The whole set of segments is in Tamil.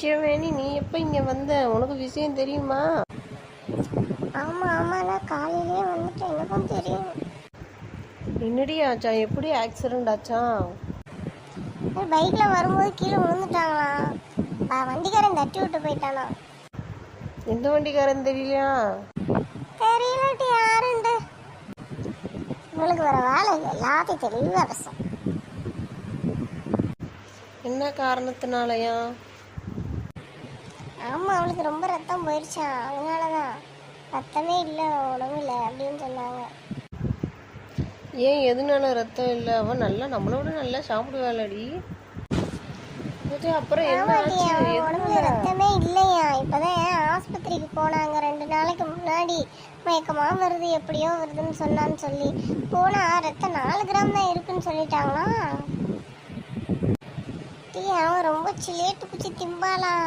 நித்யவேணி நீ எப்போ இங்கே வந்த? உனக்கு விஷயம் தெரியுமா? ஆமாம் ஆமாம் நான் காலையிலே வந்துட்டேன். எனக்கும் தெரியும். என்னடி ஆச்சான் எப்படி ஆக்சிடென்ட் ஆச்சான் பைக்கில் வரும்போது கீழே விழுந்துட்டாங்களா? வண்டிக்காரன் தட்டி விட்டு போயிட்டானா? எந்த வண்டிக்காரன் தெரியலையா? தெரியலட்டி யாருண்டு இவளுக்கு வேற வேலை எல்லாத்தையும் தெளிவாக பேசும் என்ன காரணத்தினாலயா? ஆமாம் அவளுக்கு ரொம்ப ரத்தம் போயிடுச்சான் அதனால தான் ரத்தமே இல்லை உடம்புல அப்படின்னு சொன்னாங்க. ஏன் எதனால ரத்தம் இல்லை? அவன் நல்லா நம்மளோட நல்லா சாப்பிடுவாளடி. அப்புறம் என்ன ஆமாடி ஆச்சு? அவன் உடம்புல எதனால? ரத்தமே இல்லையா? இப்போதான் ஆஸ்பத்திரிக்கு போனாங்க? ரெண்டு நாளைக்கு முன்னாடி மயக்கமா வருது எப்படியோ வருதுன்னு சொன்னான்னு சொல்லி. போனா ரத்தம் நாலு கிராம் தான் இருக்குன்னு சொல்லிட்டாங்களாம் டீ அவன் ரொம்ப சிலேட்டு குச்சி திம்பாலாம்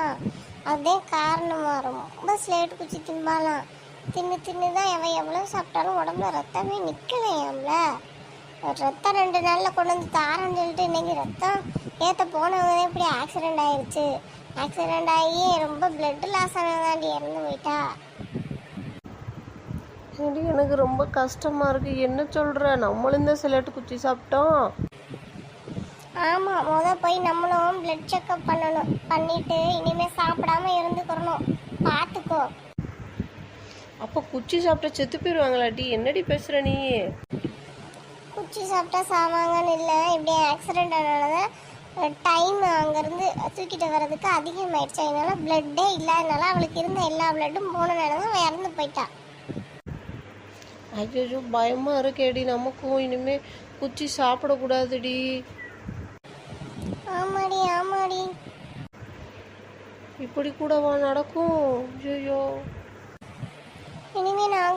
அதுதான் காரணமா ரொம்ப ஸ்லேட்டு குச்சி திம்பாலாம் தின்னு தின்னு தான் எவன் எவ்வளோ சாப்பிட்டாலும் உடம்புல ரத்தமே நிற்கலையாம்ல ரத்தம் ரெண்டு நாளில் கொண்டு வந்து தாரன்னு சொல்லிட்டு இன்னைக்கு ரத்தம் ஏற்ற போனவங்க இப்படி ஆக்சிடெண்ட் ஆயிடுச்சு ஆக்சிடெண்ட் ஆகி ரொம்ப பிளட் லாஸ் ஆனதாண்டி இறந்து போயிட்டா. இது எனக்கு ரொம்ப கஷ்டமாக இருக்குது என்ன சொல்கிற நம்மளும் இந்த சிலட்டு குச்சி சாப்பிட்டோம். ஆமாம் முத போய் நம்மளும் பிளட் செக்அப் பண்ணணும். பண்ணிட்டு இனிமே சாப்பிடாம இருந்துக்கிறணும். பார்த்துக்கோ அப்போ குச்சி சாப்பிட்டா செத்து போயிடுவாங்களாடி என்னடி பேசுற நீ? குச்சி சாப்பிட்டா சாவாங்கன்னு இல்லை. இப்படி ஆக்சிடென்ட் ஆனதுனால டைம் அங்கேருந்து தூக்கிட்டு வர்றதுக்கு அதிகமாயிடுச்சு. அதனால பிளட்டே இல்லாதனால அவளுக்கு இருந்த எல்லா பிளட்டும் தான் அவள் இறந்து போயிட்டா. ஐயோ பயமா இருக்கேடி. நமக்கும் இனிமே குச்சி சாப்பிடக்கூடாதுடி. ஆமாடி ஆமாடி. இப்படி கூடவா நடக்கும்? ஐயோ இனிமே நான்